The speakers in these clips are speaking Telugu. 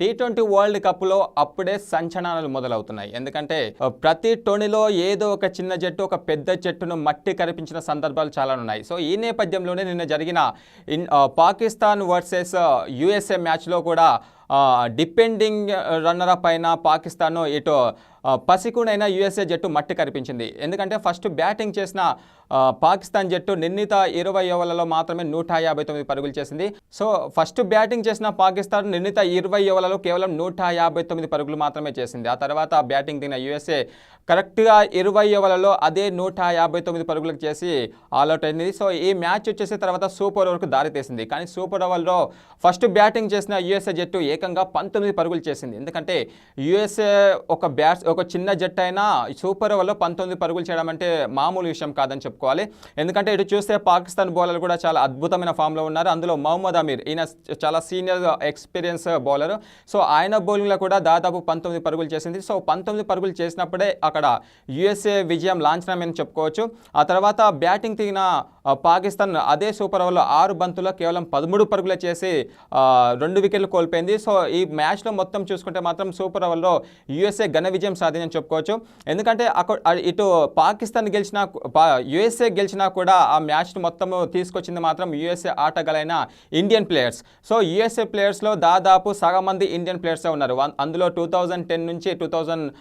టీ ట్వంటీ వరల్డ్ కప్లో అప్పుడే సంచలనాలు మొదలవుతున్నాయి. ఎందుకంటే ప్రతి టొనిలో ఏదో ఒక చిన్న జట్టు ఒక పెద్ద జట్టును మట్టి కనిపించిన సందర్భాలు చాలా ఉన్నాయి సో ఈ నేపథ్యంలోనే నిన్న జరిగిన ఇన్ పాకిస్తాన్ వర్సెస్ యుఎస్ఏ మ్యాచ్లో కూడా డిపెండింగ్ రన్నర్ అప్ అయిన పాకిస్తాన్ ఇటు ఆ, పసికుడైన యుఎస్ఏ జట్టు మట్టి కనిపించింది ఎందుకంటే ఫస్ట్ బ్యాటింగ్ చేసిన పాకిస్తాన్ జట్టు నిర్ణీత ఇరవై ఓవర్లలో మాత్రమే నూట యాభై తొమ్మిది పరుగులు చేసింది. సో ఫస్ట్ బ్యాటింగ్ చేసిన పాకిస్తాన్ నిర్ణీత ఇరవై ఓవర్లలో కేవలం నూట యాభై తొమ్మిది పరుగులు మాత్రమే చేసింది. ఆ తర్వాత బ్యాటింగ్ దిగిన యుఎస్ఏ కరెక్ట్గా ఇరవై ఓవర్లలో అదే నూట యాభై తొమ్మిది పరుగులకు చేసి ఆల్అౌట్ అయింది. సో ఈ మ్యాచ్ వచ్చేసి తర్వాత సూపర్ ఓవర్కు దారితీసింది కానీ సూపర్ ఓవర్లో ఫస్ట్ బ్యాటింగ్ చేసిన యుఎస్ఏ జట్టు ఏకంగా పంతొమ్మిది పరుగులు చేసింది. ఎందుకంటే యుఎస్ఏ ఒక బ్యాట్స్ ఒక చిన్న జట్టు అయినా సూపర్ ఓవర్లో పంతొమ్మిది పరుగులు చేయడం అంటే మామూలు విషయం కాదని చెప్పుకోవాలి. ఎందుకంటే ఇటు చూస్తే పాకిస్తాన్ బౌలర్ కూడా చాలా అద్భుతమైన ఫామ్లో ఉన్నారు. అందులో మహమ్మద్ అమీర్ ఈయన చాలా సీనియర్ ఎక్స్పీరియన్స్ బౌలర్. సో ఆయన బౌలింగ్లో కూడా దాదాపు పంతొమ్మిది పరుగులు చేసింది. సో పంతొమ్మిది పరుగులు చేసినప్పుడే అక్కడ యుఎస్ఏ విజయం లాంఛనమని చెప్పుకోవచ్చు. ఆ తర్వాత బ్యాటింగ్ దిగిన పాకిస్తాన్ అదే సూపర్ ఓవర్లో ఆరు బంతుల్లో కేవలం పదమూడు పరుగులే చేసి రెండు వికెట్లు కోల్పోయింది. సో ఈ మ్యాచ్లో మొత్తం చూసుకుంటే మాత్రం సూపర్ ఓవర్లో యుఎస్ఏ ఘన విజయం సాధించని చెప్పుకోవచ్చు. ఎందుకంటే అక్కడ ఇటు పాకిస్తాన్ గెలిచినా యుఎస్ఏ గెలిచినా కూడా ఆ మ్యాచ్ను మొత్తం తీసుకొచ్చింది మాత్రం యుఎస్ఏ ఆటగాలైన ఇండియన్ ప్లేయర్స్. సో యుఎస్ఏ ప్లేయర్స్లో దాదాపు సగం మంది ఇండియన్ ప్లేయర్సే ఉన్నారు. వన్- అందులో టూ థౌజండ్ టెన్ నుంచి టూ థౌజండ్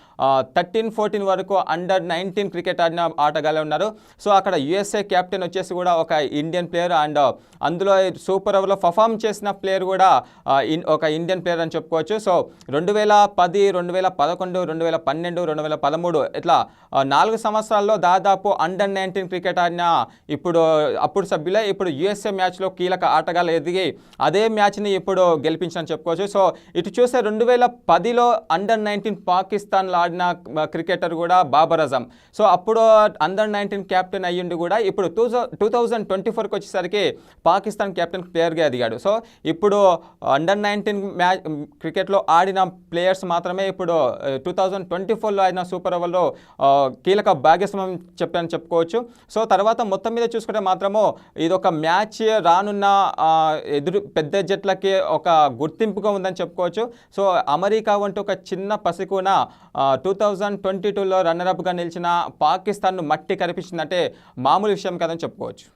థర్టీన్ ఫోర్టీన్ వరకు అండర్ నైన్టీన్ క్రికెట్ ఆడిన ఆటగాళ్ళే ఉన్నారు. సో అక్కడ యుఎస్ఏ కెప్టెన్ వచ్చేసి కూడా ఒక ఇండియన్ ప్లేయర్ అండ్ uh, అందులో సూపర్ ఓవర్లో పర్ఫామ్ చేసిన ప్లేయర్ కూడా uh, ఒక ఇండియన్ ప్లేయర్ అని చెప్పుకోవచ్చు. సో రెండు వేల పది రెండు వేల పదకొండు రెండు వేల పన్నెండు రెండు వేల పదమూడు ఇట్లా uh, నాలుగు సంవత్సరాల్లో దాదాపు అండర్ నైన్టీన్ క్రికెట్ ఆడిన ఇప్పుడు అప్పుడు సభ్యులే ఇప్పుడు యుఎస్ఏ మ్యాచ్లో కీలక ఆటగాళ్ళు ఎదిగి అదే మ్యాచ్ని ఇప్పుడు గెలిపించని చెప్పుకోవచ్చు. సో ఇటు చూస్తే రెండు వేల పదిలో అండర్ నైన్టీన్ పాకిస్తాన్లో ఆడిన క్రికెటర్ కూడా బాబర్ అజం సో అప్పుడు అండర్ నైన్టీన్ కెప్టెన్ అయ్యిండు కూడా ఇప్పుడు టూ టూ థౌజండ్ ట్వంటీ ఫోర్కి వచ్చేసరికి పాకిస్తాన్ కెప్టెన్ ప్లేయర్గా ఎదిగాడు సో ఇప్పుడు అండర్ నైన్టీన్ మ్యాచ్ క్రికెట్లో ఆడిన ప్లేయర్స్ మాత్రమే ఇప్పుడు టూ థౌజండ్ ట్వంటీ ఫోర్లో ఆడిన సూపర్ ఓవర్లో కీలక భాగస్వామ్యం చెప్పని చెప్పుకోవచ్చు. సో తర్వాత మొత్తం మీద చూసుకుంటే మాత్రము ఇది ఒక మ్యాచ్ రానున్న ఎదురు పెద్ద జట్లకి ఒక గుర్తింపుగా ఉందని చెప్పుకోవచ్చు. సో అమెరికా వంటి ఒక చిన్న పసికూన టూ థౌజండ్ ట్వంటీ టూలో రన్నరప్గా నిలిచిన పాకిస్తాన్ను మట్టి కనిపించిందంటే మామూలు విషయం కదని చెప్పుకోవచ్చు. episódio.